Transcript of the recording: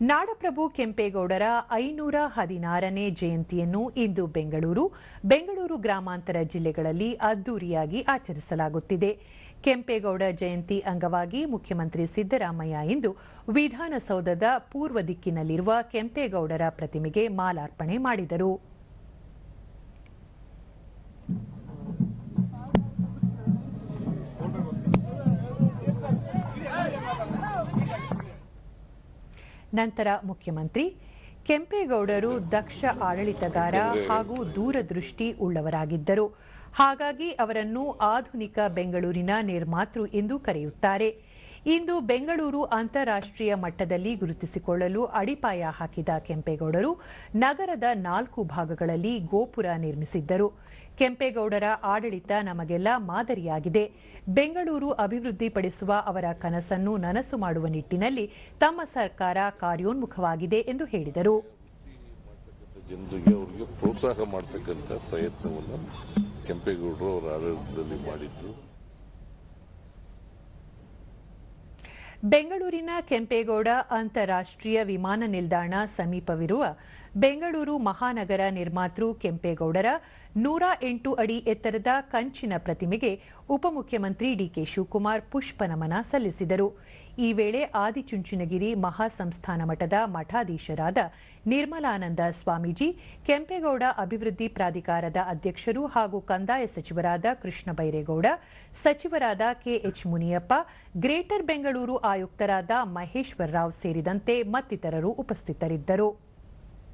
ನಾಡಪ್ರಭು ಕೆಂಪೇಗೌಡರ ಐನೂರ ಹದಿನಾರನೇ ಜಯಂತಿಯನ್ನು ಇಂದು ಬೆಂಗಳೂರು ಬೆಂಗಳೂರು ಗ್ರಾಮಾಂತರ ಜಿಲ್ಲೆಗಳಲ್ಲಿ ಅದ್ದೂರಿಯಾಗಿ ಆಚರಿಸಲಾಗುತ್ತಿದೆ. ಕೆಂಪೇಗೌಡ ಜಯಂತಿ ಅಂಗವಾಗಿ ಮುಖ್ಯಮಂತ್ರಿ ಸಿದ್ದರಾಮಯ್ಯ ಇಂದು ವಿಧಾನಸೌಧದ ಪೂರ್ವ ದಿಕ್ಕಿನಲ್ಲಿರುವ ಕೆಂಪೇಗೌಡರ ಪ್ರತಿಮೆಗೆ ಮಾಲಾರ್ಪಣೆ ಮಾಡಿದರು. ನಂತರ ಮುಖ್ಯಮಂತ್ರಿ ಕೆಂಪೇಗೌಡರು ದಕ್ಷ ಆಡಳಿತಗಾರ ಹಾಗೂ ದೂರದೃಷ್ಟಿ ಉಳ್ಳವರಾಗಿದ್ದರು. ಹಾಗಾಗಿ ಅವರನ್ನು ಆಧುನಿಕ ಬೆಂಗಳೂರಿನ ನಿರ್ಮಾತೃ ಎಂದು ಕರೆಯುತ್ತಾರೆ. ಇಂದು ಬೆಂಗಳೂರು ಅಂತಾರಾಷ್ಟ್ರೀಯ ಮಟ್ಟದಲ್ಲಿ ಗುರುತಿಸಿಕೊಳ್ಳಲು ಅಡಿಪಾಯ ಹಾಕಿದ ಕೆಂಪೇಗೌಡರು ನಗರದ ನಾಲ್ಕು ಭಾಗಗಳಲ್ಲಿ ಗೋಪುರ ನಿರ್ಮಿಸಿದ್ದರು. ಕೆಂಪೇಗೌಡರ ಆಡಳಿತ ನಮಗೆಲ್ಲ ಮಾದರಿಯಾಗಿದೆ. ಬೆಂಗಳೂರು ಅಭಿವೃದ್ಧಿಪಡಿಸುವ ಅವರ ಕನಸನ್ನು ನನಸು ಮಾಡುವ ನಿಟ್ಟಿನಲ್ಲಿ ತಮ್ಮ ಸರ್ಕಾರ ಕಾರ್ಯೋನ್ಮುಖವಾಗಿದೆ ಎಂದು ಹೇಳಿದರು. ಪ್ರೋತ್ಸಾಹ ಪ್ರಯತ್ನವನ್ನು ಕೆಂಪೇಗೌಡರು ಅವರ ಆಡಳಿತದಲ್ಲಿ ಮಾಡಿದ್ರು. ಬೆಂಗಳೂರಿನ ಕೆಂಪೇಗೌಡ ಅಂತಾರಾಷ್ಟ್ರೀಯ ವಿಮಾನ ನಿಲ್ದಾಣ ಸಮೀಪವಿರುವ ಬೆಂಗಳೂರು ಮಹಾನಗರ ನಿರ್ಮಾತೃ ಕೆಂಪೇಗೌಡರ ನೂರ ಎಂಟು ಅಡಿ ಎತ್ತರದ ಕಂಚಿನ ಪ್ರತಿಮೆಗೆ ಉಪಮುಖ್ಯಮಂತ್ರಿ ಡಿಕೆ ಶಿವಕುಮಾರ್ ಪುಷ್ಪ ನಮನ ಸಲ್ಲಿಸಿದರು. ಈ ವೇಳೆ ಆದಿಚುಂಚನಗಿರಿ ಮಹಾಸಂಸ್ಥಾನ ಮಠದ ಮಠಾಧೀಶರಾದ ನಿರ್ಮಲಾನಂದ ಸ್ವಾಮೀಜಿ, ಕೆಂಪೇಗೌಡ ಅಭಿವೃದ್ಧಿ ಪ್ರಾಧಿಕಾರದ ಅಧ್ಯಕ್ಷರು ಹಾಗೂ ಕಂದಾಯ ಸಚಿವರಾದ ಕೃಷ್ಣ ಬೈರೇಗೌಡ, ಸಚಿವರಾದ ಕೆಎಚ್ ಮುನಿಯಪ್ಪ, ಗ್ರೇಟರ್ ಬೆಂಗಳೂರು ಆಯುಕ್ತರಾದ ಮಹೇಶ್ವರ ರಾವ್ ಸೇರಿದಂತೆ ಮತ್ತಿತರರು ಉಪಸ್ಥಿತರಿದ್ದರು.